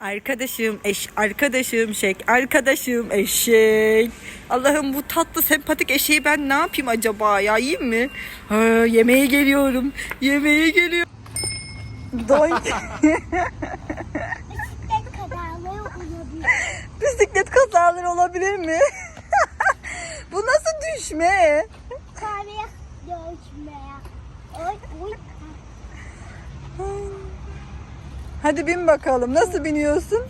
Arkadaşım eş, arkadaşım şek, arkadaşım eşek. Allah'ım bu tatlı sempatik eşeği ben ne yapayım acaba ya yiyeyim mi? Ha, yemeğe geliyorum, yemeğe geliyorum. Doy. Bisiklet kadarlığı olabilir. Bisiklet kazaları olabilir mi? bu nasıl düşme? Hadi bin bakalım. Nasıl biniyorsun?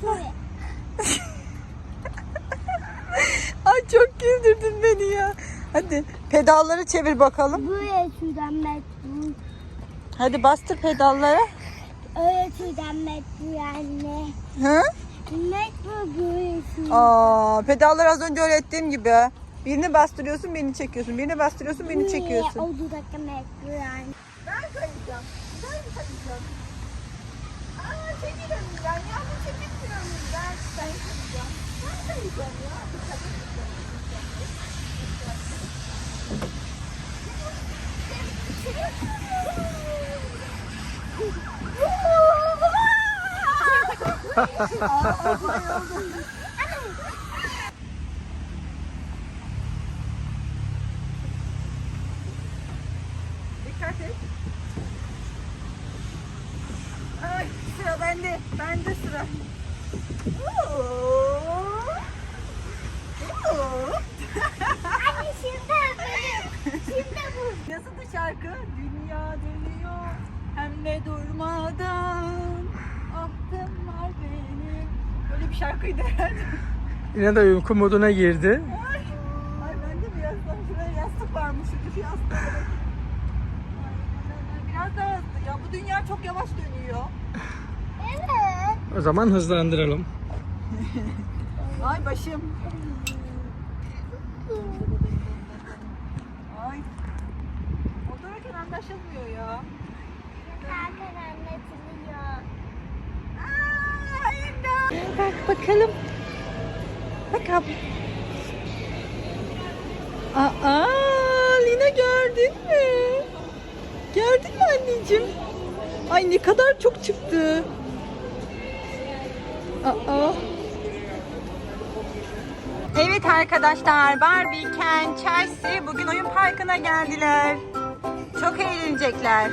Ay çok güldürdün beni ya. Hadi pedalları çevir bakalım. Böyle şuradan metro. Hadi bastır pedallara. Öyle şuradan metro anne. Hı? Böyle şuradan. Aa, pedalları az önce öğrettiğim gibi. Birini bastırıyorsun, birini çekiyorsun. Birini bastırıyorsun, birini çekiyorsun. O dudakta metro yani. Ben kayacağım. Ben kayacağım. Aa, çekil önümden ya. Bu çekilsin önümden. Ben kayacağım. Ben kayacağım ya. Dikkat et. Dikkat et. Ay sıra bende. Bende sıra. Oo. Oo. Anne şimdi böyle. Şimdi bu. Nasıl da şarkı? Dünya dönüyor hem de durmadan. Ahtım var benim. Böyle bir şarkıydı herhalde. Yine de uyku moduna girdi. Ay, ay ben de birazdan şuraya yastık varmış. Şu yastığa bakayım. Ay, Biraz daha hızlı. Ya bu dünya çok yavaş dönüyor. Evet. O zaman hızlandıralım. Ay başım. Anlaşılmıyor ya. Zaten anlatılıyor. Aa, imdat. Bak bakalım. Bak abla. Aa, Lina gördün mü? Gördün mü anneciğim? Ay ne kadar çok çıktı. Aa. Evet arkadaşlar Barbie, Ken, Chelsea bugün oyun parkına geldiler. Çok eğlenecekler.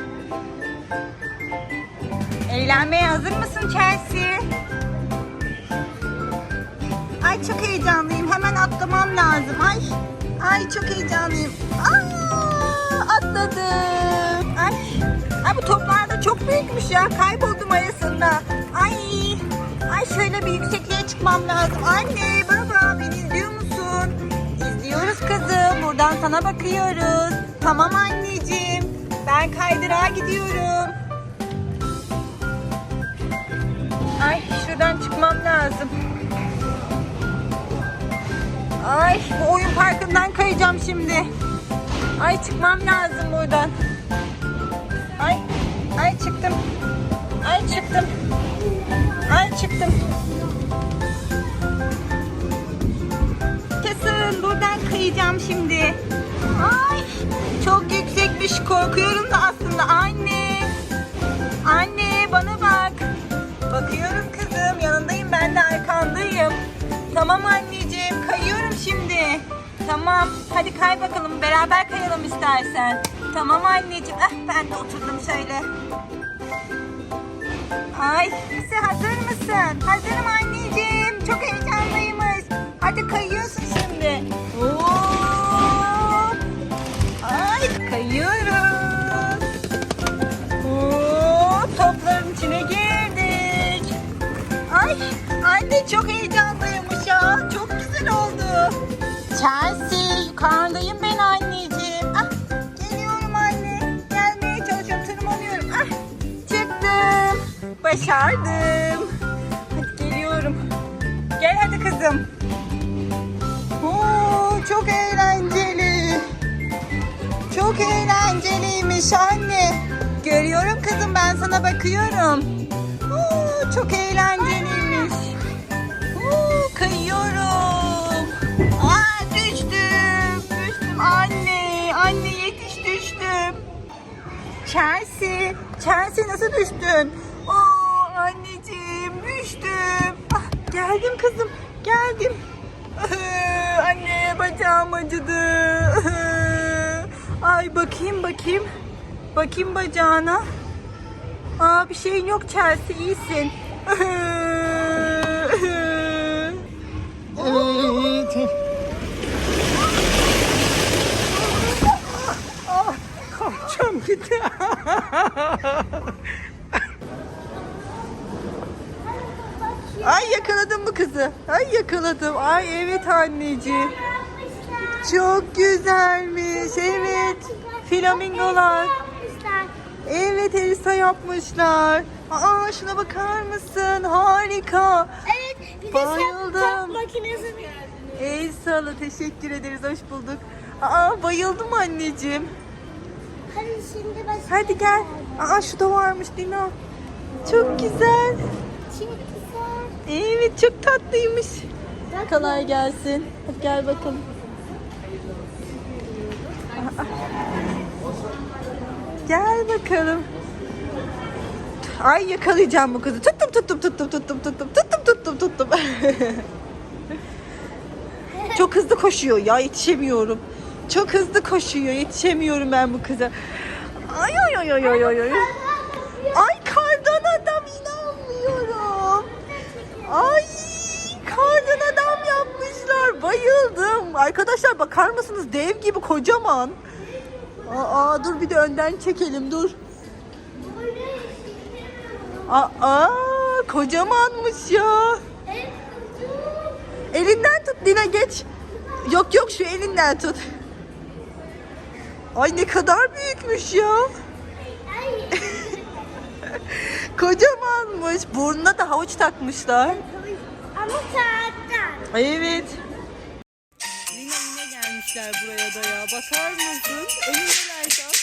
Eğlenmeye hazır mısın Chelsea? Ay çok heyecanlıyım. Hemen atlamam lazım. Ay, ay çok heyecanlıyım. Aa, atladım. Ay, ay bu toplar da çok büyükmüş ya. Kayboldum arasında. Ay, ay şöyle bir yüksekliğe çıkmam lazım. Anne, baba beni izliyor musun? İzliyoruz kızım. Buradan sana bakıyoruz. Tamam anneciğim. Ben kaydırağa gidiyorum. Ay şuradan çıkmam lazım. Ay bu oyun parkından kayacağım şimdi. Ay çıkmam lazım buradan. Ay ay çıktım. Ay çıktım. Ay çıktım. Kesin buradan kayacağım şimdi. Ay çok yüksekmiş korkuyorum da aslında anne. Anne bana bak. Bakıyorum kızım yanındayım ben de arkandayım. Tamam anneciğim kayıyorum şimdi. Tamam hadi kay bakalım beraber kayalım istersen. Tamam anneciğim ah ben de oturdum şöyle. Ay Lise hazır mısın? Hazırım anneciğim. Çok heyecanlıymış. Hadi kayıyorsun şimdi. Çok heyecanlıymış ya. Çok güzel oldu. Chelsea yukarıdayım ben anneciğim. Ah, geliyorum anne. Gelmeye çalışıyorum tırmanıyorum. Ah, çıktım. Başardım. Hadi geliyorum. Gel hadi kızım. Oo, çok eğlenceli. Çok eğlenceliymiş anne. Görüyorum kızım ben sana bakıyorum. Oo, çok eğlenceliymiş. Kayıyorum. Aa, düştüm. Düştüm anne. Anne yetiş düştüm. Chelsea. Chelsea nasıl düştün? Oo, anneciğim düştüm. Geldim kızım. Geldim. Anne bacağım acıdı. Ay bakayım bakayım. Bakayım bacağına. Aa bir şeyin yok Chelsea iyisin. Evet. Kalçam gitti. Ay yakaladım mı kızı? Ay yakaladım. Ay evet anneciğim. Çok güzelmiş. Evet. Flamingolar. Evet Elsa yapmışlar. Aa şuna bakar mısın? Harika. Evet, bir de Bayıldım. makinesi mi? Elsa'la teşekkür ederiz. Hoş bulduk. Aa bayıldım anneciğim. Hadi şimdi başka. Hadi gel. Aa şu da varmış Dina. Çok güzel. Şimdi güzel. Evet çok tatlıymış. Kolay gelsin. Hadi gel bakalım. Aa. Gel bakalım. Ay yakalayacağım bu kızı. Tuttum tuttum tuttum tuttum tuttum. Çok hızlı koşuyor ya yetişemiyorum. Çok hızlı koşuyor yetişemiyorum ben bu kıza. Ay ay ay ay ay ay. ay. Ay kardan adam inanmıyorum. Ay kardan adam yapmışlar. Bayıldım. Arkadaşlar bakar mısınız? Dev gibi kocaman. Aa dur bir de önden çekelim dur. Aa kocamanmış ya. Elinden tut Dina geç. Yok yok şu elinden tut. Ay ne kadar büyükmüş ya. Kocamanmış. Burnuna da havuç takmışlar. Ama saatten. Evet. Yine yine gelmişler buraya da ya. Bakar mısın? Şu an.